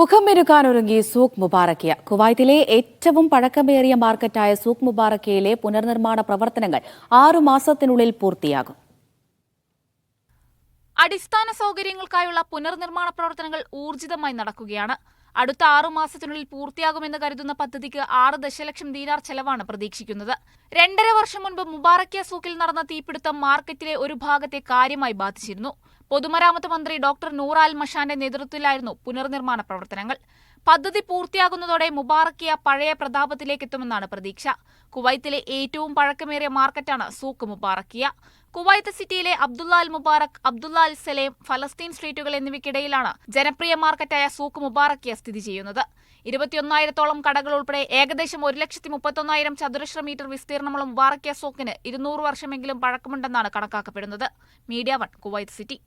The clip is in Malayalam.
മുഖം ഒരുങ്ങി സൂഖ് മുബാറക്കിയ. കുവൈത്തിലെ ഏറ്റവും പഴക്കമേറിയ മാർക്കറ്റായ സൂഖ് മുബാറക്കയിലെ പുനർനിർമ്മാണ പ്രവർത്തനങ്ങൾ ആറു മാസത്തിനുള്ളിൽ പൂർത്തിയാകും. അടിസ്ഥാന സൗകര്യങ്ങൾക്കായുള്ള പുനർനിർമ്മാണ പ്രവർത്തനങ്ങൾ ഊർജിതമായി നടക്കുകയാണ്. അടുത്ത ആറു മാസത്തിനുള്ളിൽ പൂർത്തിയാകുമെന്ന് കരുതുന്ന പദ്ധതിക്ക് ആറ് ദശലക്ഷം ദീനാർ ചെലവാണ് പ്രതീക്ഷിക്കുന്നത്. രണ്ടര വർഷം മുൻപ് മുബാറക്കിയ സൂക്കിൽ നടന്ന തീപിടുത്തം മാർക്കറ്റിലെ ഒരു ഭാഗത്തെ കാര്യമായി ബാധിച്ചിരുന്നു. പൊതുമരാമത്ത് മന്ത്രി ഡോക്ടർ നൂർ അൽ മഷാന്റെ നേതൃത്വത്തിലായിരുന്നു പുനർനിർമ്മാണ പ്രവർത്തനങ്ങൾ. പദ്ധതി പൂർത്തിയാകുന്നതോടെ മുബാറക്കിയ പഴയ പ്രതാപത്തിലേക്ക് എത്തുമെന്നാണ് പ്രതീക്ഷ. കുവൈത്തിലെ ഏറ്റവും പഴക്കമേറിയ മാർക്കറ്റാണ് സൂക്ക് മുബാറക്കിയ. കുവൈത്ത് സിറ്റിയിലെ അബ്ദുള്ള അൽ മുബാറക് അബ്ദുള്ള അൽ സലേം ഫലസ്തീൻ സ്ട്രീറ്റുകൾ എന്നിവയ്ക്കിടയിലാണ് ജനപ്രിയ മാർക്കറ്റായ സൂക്ക് മുബാറക്കിയ സ്ഥിതി ചെയ്യുന്നത്. ഇരുപത്തിയൊന്നായിരത്തോളം കടകൾ ഉൾപ്പെടെ ഏകദേശം ഒരു ലക്ഷത്തി മുപ്പത്തൊന്നായിരം ചതുരശ്ര മീറ്റർ വിസ്തീർണമുള്ള മുബാറക്കിയ സൂക്കിന് ഇരുന്നൂറ് വർഷമെങ്കിലും പഴക്കമുണ്ടെന്നാണ് കണക്കാക്കപ്പെടുന്നത്. Media one Kuwait City.